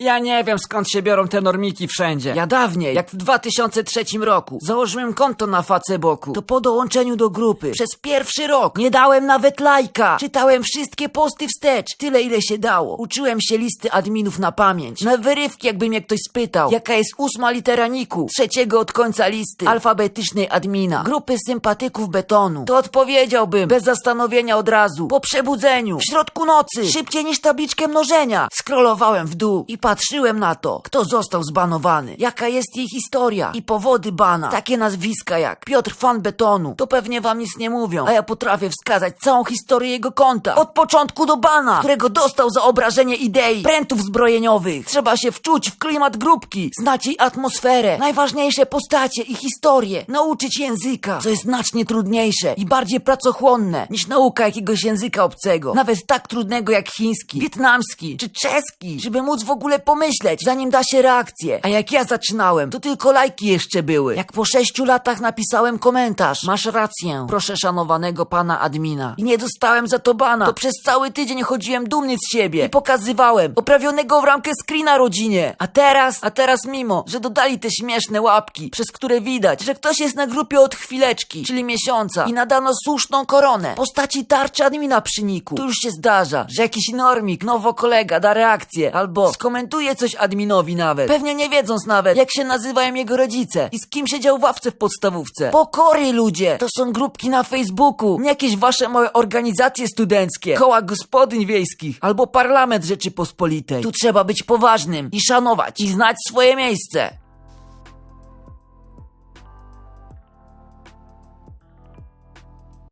Ja nie wiem skąd się biorą te normiki wszędzie. Ja dawniej, jak w 2003 roku, założyłem konto na Facebooku. To po dołączeniu do grupy. Przez pierwszy rok nie dałem nawet lajka. Czytałem wszystkie posty wstecz. Tyle ile się dało. Uczyłem się listy adminów na pamięć. Na wyrywki jakby mnie ktoś spytał, jaka jest ósma litera niku. Trzeciego od końca listy. Alfabetycznej admina. Grupy sympatyków betonu. To odpowiedziałbym bez zastanowienia od razu. Po przebudzeniu. W środku nocy. Szybciej niż tabliczkę mnożenia. Scrollowałem w dół i patrzyłem na to, kto został zbanowany. Jaka jest jej historia i powody bana. Takie nazwiska jak Piotr Fan Betonu. To pewnie wam nic nie mówią, a ja potrafię wskazać całą historię jego konta. Od początku do bana, którego dostał za obrażenie idei prętów zbrojeniowych. Trzeba się wczuć w klimat grupki, znać jej atmosferę, najważniejsze postacie i historię, nauczyć języka, co jest znacznie trudniejsze i bardziej pracochłonne niż nauka jakiegoś języka obcego, nawet tak trudnego jak chiński, wietnamski czy czeski, żeby móc w ogóle pomyśleć, zanim da się reakcję. A jak ja zaczynałem, to tylko lajki jeszcze były. Jak po sześciu latach napisałem komentarz, masz rację, proszę szanowanego pana admina. I nie dostałem za to bana, to przez cały tydzień chodziłem dumny z siebie i pokazywałem oprawionego w ramkę screena rodzinie. A teraz, a teraz mimo, że dodali te śmieszne łapki, przez które widać, że ktoś jest na grupie od chwileczki, czyli miesiąca i nadano słuszną koronę postaci tarczy admina przy niku. To już się zdarza, że jakiś normik, nowo kolega da reakcję albo skomentuje coś adminowi nawet. Pewnie nie wiedząc nawet, jak się nazywają jego rodzice i z kim siedział w ławce w podstawówce. Pokory ludzie! To są grupki na Facebooku, nie jakieś wasze małe organizacje studenckie, koła gospodyń wiejskich albo parlament Rzeczypospolitej. Tu trzeba być poważnym i szanować i znać swoje miejsce.